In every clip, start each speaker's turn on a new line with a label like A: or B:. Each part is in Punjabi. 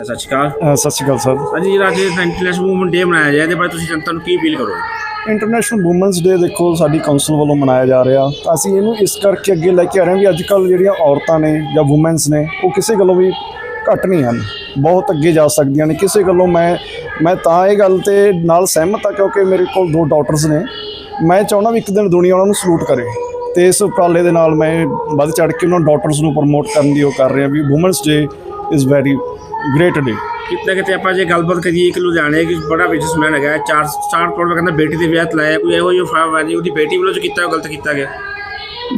A: ਅੱਛਾ ਸਤਿ ਸ਼੍ਰੀ ਅਕਾਲ।
B: ਅ, ਸਤਿ ਸ਼੍ਰੀ ਅਕਾਲ ਸਰ।
A: ਹਾਂਜੀ ਜਿਹੜਾ ਅੱਜ ਇੰਟਰਨੈਸ਼ਨਲ ਵੂਮਨ ਡੇ ਮਨਾਇਆ ਜਾ ਇਹਦੇ ਬਾਰੇ ਤੁਸੀਂ ਜਨਤਾ ਨੂੰ ਕੀ ਅਪੀਲ ਕਰੋਗੇ?
B: ਇੰਟਰਨੈਸ਼ਨਲ ਔਮਨਸ ਡੇ ਦੇਖੋ ਸਾਡੀ ਕਾਉਂਸਲ ਵੱਲੋਂ ਮਨਾਇਆ ਜਾ ਰਿਹਾ। ਤਾਂ ਅਸੀਂ ਇਹਨੂੰ ਇਸ ਕਰਕੇ ਅੱਗੇ ਲੈ ਕੇ ਆ ਰਹੇ ਹਾਂ ਵੀ ਅੱਜ ਕੱਲ ਜਿਹੜੀਆਂ ਔਰਤਾਂ ਨੇ ਜਾਂ ਔਮਨਸ ਨੇ ਉਹ ਕਿਸੇ ਗੱਲੋਂ ਵੀ ਘੱਟ ਨਹੀਂ ਹਨ। ਬਹੁਤ ਅੱਗੇ ਜਾ ਸਕਦੀਆਂ ਨੇ। ਕਿਸੇ ਗੱਲੋਂ ਮੈਂ ਮੈਂ ਤਾਂ ਇਹ ਗੱਲ ਤੇ ਨਾਲ ਸਹਿਮਤ ਆ ਕਿਉਂਕਿ ਮੇਰੇ ਕੋਲ ਦੋ ਡਾਟਰਸ ਨੇ। ਮੈਂ ਚਾਹੁੰਦਾ ਵੀ ਇੱਕ ਦਿਨ ਦੁਨੀਆ ਉਹਨਾਂ ਨੂੰ ਸਲੂਟ ਕਰੇ। ਤੇ ਇਸ ਉਪਰਾਲੇ ਦੇ ਨਾਲ ਮੈਂ ਵੱਧ ਚੜ ਕੇ ਉਹਨਾਂ ਡਾਟਰਸ ਨੂੰ ਪ੍ਰਮੋਟ ਕਰਨ ਦੀ ਉਹ ਕਰ ਰਿਹਾ ਵੀ womens day is very great day
A: ਕਿਤੇ ਕਿਤੇ ਆਪਾਂ ਜੇ ਗੱਲਬਾਤ ਕਰੀਏ ਕਿ ਲੁਧਿਆਣੇ ਇੱਕ ਬੜਾ ਬਿਜ਼ਨਸਮੈਨ ਹੈਗਾ 4 4 ਕਰੋੜ ਦਾ ਕਹਿੰਦਾ ਬੇਟੀ ਦੇ ਵਿਆਹ ਤੇ ਲਾਇਆ ਕੋਈ ਇਹੋ ਜਿਹਾ ਫਾਵਾ ਨਹੀਂ ਉਹਦੀ ਬੇਟੀ ਵੱਲੋਂ ਜੋ ਕੀਤਾ ਉਹ ਗਲਤ ਕੀਤਾ ਗਿਆ।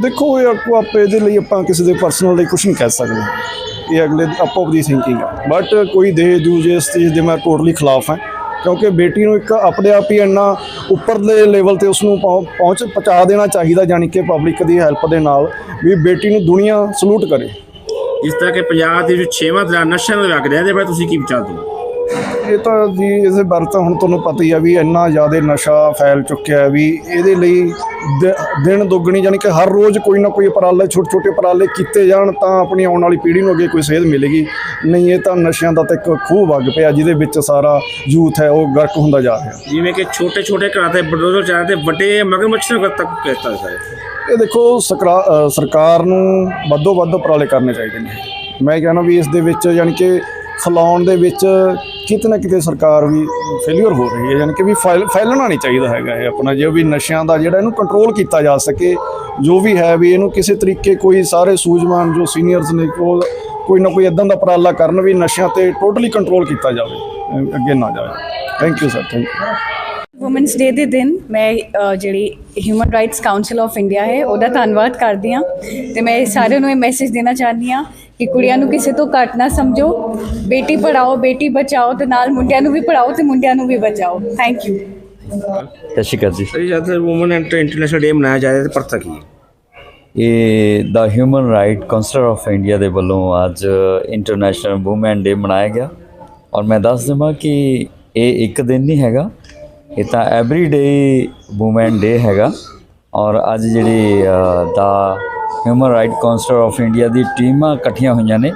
B: ਦੇਖੋ ਇਹ ਆਪੋ ਆਪੇ ਇਹਦੇ ਲਈ ਆਪਾਂ ਕਿਸੇ ਦੇ ਪਰਸਨਲ ਲਈ ਕੁਝ ਨਹੀਂ ਕਹਿ ਸਕਦੇ। ਇਹ ਅਗਲੇ ਦੀ ਆਪੋ ਆਪਣੀ ਥਿੰਕਿੰਗ ਹੈ ਬਟ ਕੋਈ ਦੇ ਦੂਜੇ ਇਸ ਚੀਜ਼ ਦੇ ਮੈਂ ਟੋਟਲੀ ਖਿਲਾਫ ਹਾਂ। ਕਿਉਂਕਿ ਬੇਟੀ ਨੂੰ ਇੱਕ ਆਪਣੇ ਆਪ ਹੀ ਇੰਨਾ ਉੱਪਰਲੇ ਲੈਵਲ ਤੇ ਉਸ ਨੂੰ ਪਹੁੰ- ਪਹੁੰਚ ਪਹੁੰਚਾ ਦੇਣਾ ਚਾਹੀਦਾ ਜਾਣੀ ਕਿ ਪਬਲਿਕ ਦੀ ਹੈਲਪ ਦੇ ਨਾਲ ਵੀ ਬੇਟੀ ਨੂੰ ਦੁਨੀਆ ਸਲੂਟ ਕਰੇ।
A: ਇਸ ਤਰ੍ਹਾਂ ਕਿ ਪੰਜਾਬ ਦੇ ਵਿੱਚ ਛੇਵਾਂ ਦਰਿਆ ਨਸ਼ਿਆਂ ਦਾ ਵਗ ਰਿਹਾ ਇਹਦੇ ਬਾਰੇ ਤੁਸੀਂ ਕੀ ਵਿਚਾਰਦੇ ਹੋ
B: ਇਹ ਤਾਂ ਜੀ ਇਸੇ ਬਾਰੇ ਤਾਂ ਹੁਣ ਤੁਹਾਨੂੰ ਪਤਾ ਹੀ ਆ ਵੀ ਇੰਨਾ ਜ਼ਿਆਦਾ ਨਸ਼ਾ ਫੈਲ ਚੁੱਕਿਆ ਹੈ ਵੀ ਇਹਦੇ ਲਈ ਦ- ਦਿਨ ਦੁੱਗਣੀ ਯਾਨੀ ਕਿ ਹਰ ਰੋਜ਼ ਕੋਈ ਨਾ ਕੋਈ ਉਪਰਾਲੇ ਛੋਟੇ ਛੋਟੇ ਉਪਰਾਲੇ ਕੀਤੇ ਜਾਣ ਤਾਂ ਆਪਣੀ ਆਉਣ ਵਾਲੀ ਪੀੜ੍ਹੀ ਨੂੰ ਅੱਗੇ ਕੋਈ ਸੇਧ ਮਿਲੇਗੀ। ਨਹੀਂ ਇਹ ਤਾਂ ਨਸ਼ਿਆਂ ਦਾ ਤਾਂ ਇੱਕ ਖੂਹ ਵਗ ਪਿਆ ਜਿਹਦੇ ਵਿੱਚ ਸਾਰਾ ਯੂਥ ਹੈ ਉਹ ਗਰਕ ਹੁੰਦਾ ਜਾ ਰਿਹਾ।
A: ਜਿਵੇਂ ਕਿ ਛੋਟੇ ਛੋਟੇ ਘਰਾਂ ਤੇ ਬਡੋਜ਼ਰ ਚਾਹ ਤੇ ਵੱਡੇ ਮਗਰਮੱਛ ਨੂੰ ਤੱਕ ਕੀਤਾ ਹੈ
B: ਇਹ ਦੇਖੋ ਸਕਰਾ- ਅ, ਸਰਕਾਰ ਨੂੰ ਵੱਧੋ ਵੱਧ ਉਪਰਾਲੇ ਕਰਨੇ ਚਾਹੀਦੇ ਨੇ। ਮੈਂ ਕਹਿੰਦਾ ਵੀ ਇਸ ਦੇ ਵਿੱਚ ਯਾਨੀ ਕਿ ਫੈਲਾਉਣ ਦੇ ਵਿੱਚ ਕਿਤੇ ਨਾ ਕਿਤੇ ਸਰਕਾਰ ਵੀ ਫੇਲਿਅਰ ਹੋ ਰਹੀ ਹੈ, ਯਾਨੀ ਕਿ ਵੀ ਫੈਲ- ਫੈਲਣਾ ਨਹੀਂ ਚਾਹੀਦਾ ਹੈਗਾ ਇਹ ਆਪਣਾ, ਜੇ ਵੀ ਨਸ਼ਿਆਂ ਦਾ ਜਿਹੜਾ ਇਹਨੂੰ ਕੰਟਰੋਲ ਕੀਤਾ ਜਾ ਸਕੇ, ਜੋ ਵੀ ਹੈ ਵੀ ਇਹਨੂੰ ਕਿਸੇ ਤਰੀਕੇ ਕੋਈ ਸਾਰੇ ਸੂਝਵਾਨ ਜੋ ਸੀਨੀਅਰਸ ਨੇ, ਉਹ ਕੋਈ ਨਾ ਕੋਈ ਇਦਾਂ ਦਾ ਉਪਰਾਲਾ ਕਰਨ ਵੀ ਨਸ਼ਿਆਂ ਤੇ ਟੋਟਲੀ ਕੰਟਰੋਲ ਕੀਤਾ ਜਾਵੇ ਅੱਗੇ ਨਾ ਜਾਵੇ। Thank you sir thank you
C: womens day ਦੇ ਦਿਨ ਮੈਂ ਜਿਹੜੀ human rights council of India ਹੈ ਉਹਦਾ ਧੰਨਵਾਦ ਕਰਦੀ ਹਾਂ ਤੇ ਮੈਂ ਸਾਰਿਆਂ ਨੂੰ ਇਹ ਮੈਸੇਜ ਦੇਣਾ ਚਾਹੁੰਦੀ ਹਾਂ ਕਿ ਕੁੜੀਆਂ ਨੂੰ ਕਿਸੇ ਤੋਂ ਘੱਟ ਨਾ ਸਮਝੋ। ਬੇਟੀ ਪੜਾਓ ਬੇਟੀ ਬਚਾਓ ਤੇ ਨਾਲ ਮੁੰਡਿਆਂ ਨੂੰ ਵੀ ਪੜਾਓ ਤੇ ਮੁੰਡਿਆਂ ਨੂੰ ਵੀ ਬਚਾਓ। ਥੈਂਕ ਯੂ
D: ਸਤਿ ਸ਼੍ਰੀ ਅਕਾਲ ਜੀ।
A: ਸਰ ਜਦ ਵੂਮਨ ਇੰਟਰਨੈਸ਼ਨਲ ਡੇ ਮਨਾਇਆ ਜਾ ਰਿਹਾ ਤੇ ਪਰਤਾ ਕੀ ਹੈ?
D: ਇਹ ਦਾ human right councillor of India ਦੇ ਵੱਲੋਂ ਅੱਜ ਇੰਟਰਨੈਸ਼ਨਲ ਔਮਨ ਡੇ ਮਨਾਇਆ ਗਿਆ। ਔਰ ਮੈਂ ਦੱਸ ਦਵਾਂ ਕਿ ਇਹ ਇੱਕ ਦਿਨ ਨਹੀਂ ਹੈਗਾ। ਇਹ ਤਾਂ ਐਵਰੀ ਡੇ ਔਮਨ ਡੇ ਹੈਗਾ। ਔਰ ਅੱਜ ਜਿਹੜੀ ਦਾ human right councillor of India ਦੀ ਟੀਮਾਂ ਇਕੱਠੀਆਂ ਹੋਈਆਂ ਨੇ,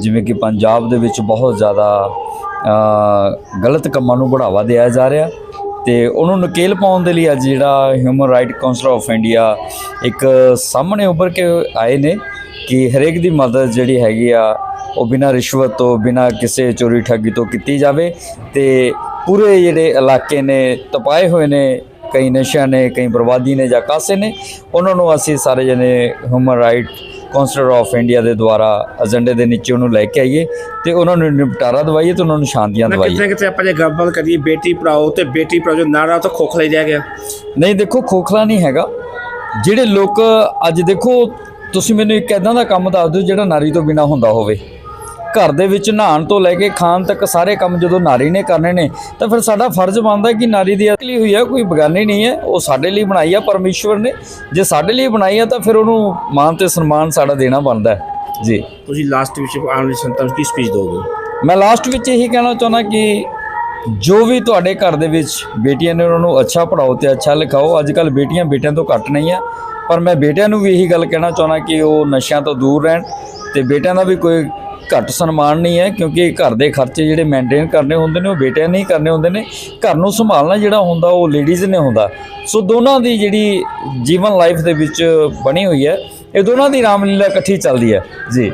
D: ਜਿਵੇਂ ਕਿ ਪੰਜਾਬ ਦੇ ਵਿੱਚ ਬਹੁਤ ਜ਼ਿਆਦਾ ਗਲਤ ਕੰਮਾਂ ਨੂੰ ਬੜਾਵਾ ਦਿਆ ਜਾ ਰਿਹਾ। ਤੇ ਉਹਨੂੰ ਨਕੇਲ ਪਾਉਣ ਦੇ ਲਈ ਅੱਜ ਜਿਹੜਾ human right councillor of India ਇੱਕ ਸਾਹਮਣੇ ਉੱਭਰ ਕੇ ਆਏ ਨੇ ਕਿ ਹਰੇਕ ਦੀ ਮਦਦ ਜਿਹੜੀ ਹੈਗੀ ਆ, ਉਹ ਬਿਨਾਂ ਰਿਸ਼ਵਤ ਤੋਂ, ਬਿਨਾਂ ਕਿਸੇ ਚੋਰੀ ਠੱਗੀ ਤੋਂ ਕੀਤੀ ਜਾਵੇ। ਤੇ ਪੂਰੇ ਜਿਹੜੇ ਇਲਾਕੇ ਨੇ ਤਪਾਏ ਹੋਏ ਨੇ ਕਈ ਨਸ਼ਿਆਂ ਨੇ ਕਈ ਬਰਬਾਦੀ ਨੇ ਜਾਂ ਕਾਸੇ ਨੇ ਉਹਨਾਂ ਨੂੰ ਅਸੀਂ ਸਾਰੇ ਜਣੇ human right councillor of India ਦੇ ਦੁਆਰਾ ਏਜੰਡੇ ਦੇ ਨੀਚੇ ਉਹਨੂੰ ਲੈ ਕੇ ਆਈਏ ਤੇ ਉਹਨਾਂ ਨੂੰ ਨਿਪਟਾਰਾ ਦਵਾਈਏ ਤੇ ਉਹਨਾਂ ਨੂੰ ਸ਼ਾਂਤੀਆਂ ਦਵਾਈਏ।
A: ਕਿਤੇ ਕਿਤੇ ਆਪਾਂ ਜੇ ਗੱਲਬਾਤ ਕਰੀਏ ਬੇਟੀ ਪੜਾਓ ਤੇ ਬੇਟੀ ਪੜਾਓ ਜੋ ਨਾਰਾ ਤਾਂ ਖੋਖਲਾ ਹੀ ਰਹਿ ਗਿਆ।
D: ਨਹੀਂ ਦੇਖੋ ਖੋਖਲਾ ਨਹੀਂ ਹੈਗਾ। ਜਿਹੜੇ ਲੋਕ ਅੱਜ ਦੇਖੋ ਤੁਸੀਂ ਮੈਨੂੰ ਇੱਕ ਐਦਾਂ ਦਾ ਕੰਮ ਦੱਸ ਦਿਓ ਜਿਹੜਾ ਨਾਰੀ ਤੋਂ ਬਿਨਾ ਹੁੰਦਾ ਹੋਵੇ। ਘਰ ਦੇ ਵਿੱਚ ਨਹਾਉਣ ਤੋਂ ਲੈ ਕੇ ਖਾਣ ਤੱਕ ਸਾਰੇ ਕੰਮ ਜਦੋਂ ਨਾਰੀ ਨੇ ਕਰਨੇ ਨੇ ਤਾਂ ਫਿਰ ਸਾਡਾ ਫਰਜ਼ ਬਣਦਾ ਕਿ ਨਾਰੀ ਦੀ ਅਕਲੀ ਹੋਈ ਹੈ ਕੋਈ ਬਗਾਨੀ ਨਹੀਂ ਹੈ ਉਹ ਸਾਡੇ ਲਈ ਬਣਾਈ ਆ ਪਰਮੇਸ਼ਵਰ ਨੇ। ਜੇ ਸਾਡੇ ਲਈ ਬਣਾਈ ਆ ਤਾਂ ਫਿਰ ਉਹਨੂੰ ਮਾਨ ਤੇ ਸਨਮਾਨ ਸਾਡਾ ਦੇਣਾ ਬਣਦਾ ਹੈ। ਜੀ।
A: ਤੁਸੀਂ ਲਾਸਟ ਵਿੱਚ ਆਉਣ ਵਾਲੀ ਸੰਤਾਂ ਨੂੰ ਕੀ ਸਪੀਚ ਦੋਗੇ?
D: ਮੈਂ ਲਾਸਟ ਵਿੱਚ ਇਹੀ ਕਹਿਣਾ ਚਾਹੁੰਦਾ ਕਿ ਜੋ ਵੀ ਤੁਹਾਡੇ ਘਰ ਦੇ ਵਿੱਚ ਬੇਟੀਆਂ ਨੇ ਉਹਨਾਂ ਨੂੰ ਅੱਛਾ ਪੜਾਓ ਤੇ ਅੱਛਾ ਲਿਖਾਓ ਅੱਜ ਕੱਲ ਬੇਟੀਆਂ ਬੇਟਿਆਂ ਤੋਂ ਘੱਟ ਨਹੀਂ ਆ। ਪਰ ਮੈਂ ਬੇਟਿਆਂ ਨੂੰ ਵੀ ਇਹੀ ਗੱਲ ਕਹਿਣਾ ਚਾਹੁੰਦਾ ਕਿ ਉਹ ਨਸ਼ਿਆਂ ਤੋਂ ਦੂਰ ਰਹਿਣ ਤੇ ਬੇਟਿਆਂ ਦਾ ਵੀ ਕੋਈ ਘੱਟ ਸਨਮਾਨ ਨਹੀਂ ਹੈ, ਕਿਉਂਕਿ ਘਰ ਦੇ ਖਰਚੇ ਜਿਹੜੇ ਮੇਨਟੇਨ ਕਰਨੇ ਹੁੰਦੇ ਨੇ, ਉਹ ਬੇਟਿਆਂ ਨੇ ਹੀ ਕਰਨੇ ਹੁੰਦੇ ਨੇ। ਘਰ ਨੂੰ ਸੰਭਾਲਣਾ ਜਿਹੜਾ ਹੁੰਦਾ, ਉਹ ਲੇਡੀਜ਼ ਨੇ ਹੁੰਦਾ। ਸੋ ਦੋਨਾਂ ਦੀ ਜਿਹੜੀ ਜੀਵਨ ਲਾਈਫ ਦੇ ਵਿੱਚ ਬਣੀ ਹੋਈ ਹੈ, ਇਹ ਦੋਨਾਂ ਦੀ ਰਾਮਲੀਲਾ ਇਕੱਠੀ ਚੱਲਦੀ ਹੈ। ਜੀ।